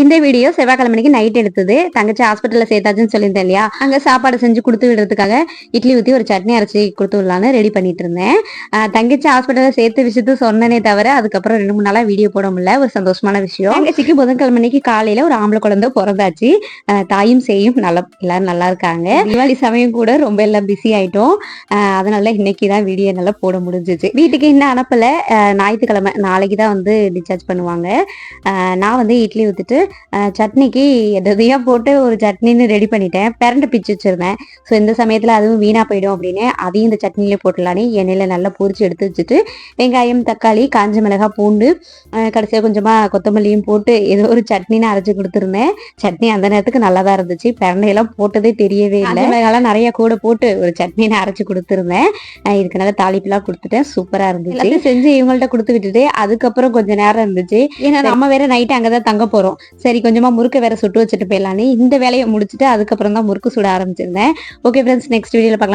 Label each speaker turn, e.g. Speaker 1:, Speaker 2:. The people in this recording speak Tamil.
Speaker 1: இந்த வீடியோ செவ்வாய்க்கிழமைக்கு நைட் எடுத்தது. தங்கச்சி ஹாஸ்பிட்டல்ல சேர்த்தாச்சுன்னு சொல்லியிருந்தேன் இல்லையா? அங்க சாப்பாடு செஞ்சு கொடுத்து விடுறதுக்காக இட்லி ஊத்தி ஒரு சட்னி அரைச்சி கொடுத்து விடலான்னு ரெடி பண்ணிட்டு இருந்தேன். தங்கச்சி ஹாஸ்பிட்டல்ல சேர்த்து விஷயத்து சொன்னனே தவிர அதுக்கப்புறம் ரெண்டு மூணு நாளா வீடியோ போட முடியல. ஒரு சந்தோஷமான விஷயம். தங்கச்சிக்கு புதன்கிழமைக்கு காலையில ஒரு ஆம்பளை குழந்தை பிறந்தாச்சு. தாயும் செய்யும் நல்லா எல்லாரும் நல்லா இருக்காங்க. தீபாவளி சமயம் கூட ரொம்ப எல்லாம் பிஸி ஆயிட்டோம். அதனால இன்னைக்கு தான் வீடியோ நல்லா போட முடிஞ்சிச்சு. வீட்டுக்கு இன்னும் அனுப்பல. ஞாயிற்றுக்கிழமை நாளைக்கு தான் வந்து டிஸ்சார்ஜ் பண்ணுவாங்க. நான் வந்து இட்லி ஊற்றிட்டு சட்னிக்கு எதையா போட்டு ஒரு சட்னின்னு ரெடி பண்ணிட்டேன். பிரண்டு பிச்சு வச்சிருந்தேன். ஸோ இந்த சமயத்தில் அதுவும் வீணாக போயிடும் அப்படின்னு அதையும் இந்த சட்னியில போட்டுலான்னு எண்ணெயில் நல்லா பொரிச்சு எடுத்து வச்சுட்டு வெங்காயம் தக்காளி காஞ்ச மிளகாய் பூண்டு கடைசியாக கொஞ்சமாக கொத்தமல்லியும் போட்டு ஏதோ ஒரு சட்னின்னு அரைச்சி கொடுத்துருந்தேன். சட்னி அந்த நேரத்துக்கு நல்லா தான் இருந்துச்சு. பிரண்டையெல்லாம் போட்டதே தெரியவே இல்லை. மிளகாலாம் நிறைய கூட போட்டு ஒரு சட்னின்னு அரைச்சி கொடுத்துருந்தேன். இதுக்கு நல்லா தாளிப்புலாம் கொடுத்துட்டேன். சூப்பராக இருந்துச்சு. செஞ்சு இவங்கள்ட்ட கொடுத்து விட்டுட்டு அதுக்கப்புறம் கொஞ்ச நேரம் இருந்துச்சு. ஏன்னா நம்ம வேற நைட்டு அங்கே தான் தங்க போகிறோம் சரி கொஞ்சமாக முறுக்கு வேற சுட்டு வச்சுட்டு போயிடலான்னு இந்த வேலையை முடிச்சுட்டு அதுக்கப்புறம் தான் முறுக்கு சுட ஆரம்பிச்சிருந்தேன். ஓகே ஃப்ரெண்ட்ஸ் நெக்ஸ்ட் வீடியோவில் பார்க்கலாம்.